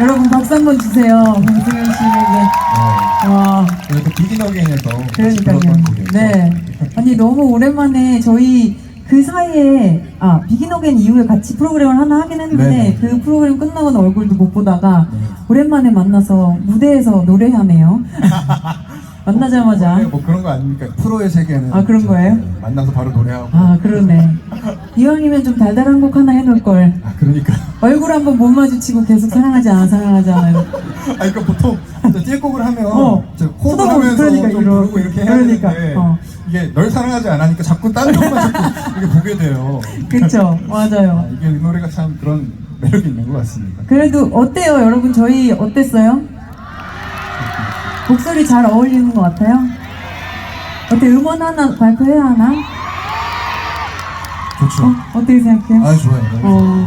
여러분 박수 한 번 주세요. 강승현 씨에게. 네. 와, 그래도 비긴 어게인에서 그러니까요. 네. 아니, 너무 오랜만에 저희 그 사이에, 아, 비긴 어게인 이후에 같이 프로그램을 하나 하긴 했는데, 네네. 그 프로그램 끝나고는 얼굴도 못 보다가, 네. 오랜만에 만나서 무대에서 노래하네요. 만나자마자. 뭐 그런 거 아닙니까? 프로의 세계는 아, 그런 저- 거예요? 네, 만나서 바로 노래하고 아, 그러네. 이왕이면 좀 달달한 곡 하나 해놓을 걸. 아, 그러니까 얼굴 한번 못 마주치고 계속 사랑하지 않아, 사랑하지 않아요. 아 그러니까 보통 뛸곡을 하면 어. 저 호흡을 쳐다보고 하면서 그러니까 좀 이러- 부르고 이렇게 해야 그러니까, 되는데 어. 이게 널 사랑하지 않으니까 자꾸 딴 쪽만 자꾸 이렇게 보게 돼요. 그쵸, 아, 맞아요. 이게 이 노래가 참 그런 매력이 있는 것 같습니다. 그래도 어때요, 여러분? 저희 어땠어요? 목소리 잘 어울리는 것 같아요? 어때, 음원 하나 발표해야 하나? 좋죠. 어, 어떻게 생각해요? 아 좋아요. 어, 좋아요.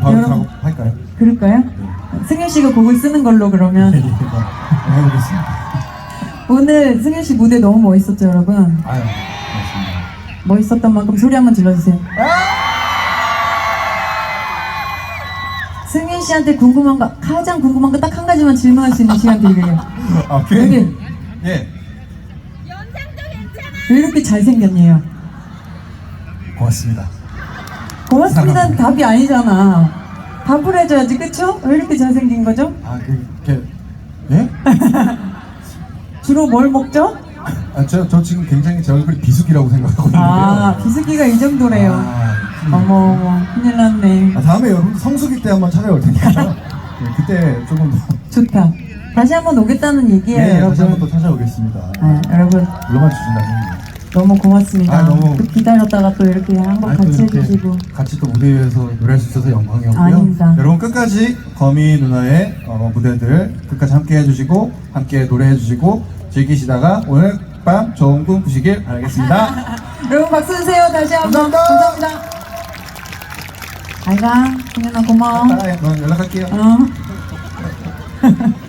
바로 여러분. 작업할까요? 그럴까요? 승현 씨가 곡을 쓰는 걸로 네, 그러면. 네, 해보겠습니다. 오늘 승현 씨 무대 너무 멋있었죠, 여러분? 아유, 고맙습니다. 멋있었던 만큼 소리 한번 질러주세요. 승현 씨한테 궁금한 거, 가장 궁금한 거 딱 한 가지만 질문할 수 있는 시간 드릴게요. 아, 여기. 괜히 예, 왜 이렇게 잘생겼네요? 고맙습니다. 고맙습니다 는 답이 아니잖아. 답을 해줘야지, 그쵸? 왜 이렇게 잘생긴 거죠? 아, 그, 이렇게 예? 주로 뭘 먹죠? 아, 저, 저 지금 굉장히 제 얼굴이 비수기라고 생각하고 있는데요. 아, 비수기가 이 정도래요. 아, 어머, 어머, 큰일 났네. 아, 다음에 여러분 성수기 때 한번 찾아올 테니까 네, 그때 조금 더 좋다. 다시 한번 오겠다는 얘기예요, 네, 여러분. 다시 한번 또 찾아오겠습니다. 네, 여러분, 불러만 주신다면 너무 고맙습니다. 아, 너무- 또 기다렸다가 또 이렇게 한번 아니, 또 같이 이렇게 해주시고. 같이 또 무대 위에서 노래할 수 있어서 영광이었고요. 아닙니다. 여러분 끝까지 거미 누나의 어, 무대들 끝까지 함께 해주시고 함께 노래해주시고 즐기시다가 오늘 밤 좋은 꿈 꾸시길 바라겠습니다. 여러분 박수 주세요, 다시 한번. 감사합니다. 감사합니다. 잘 가. 승현아 고마워. 아, 네, 연락할게요. 어.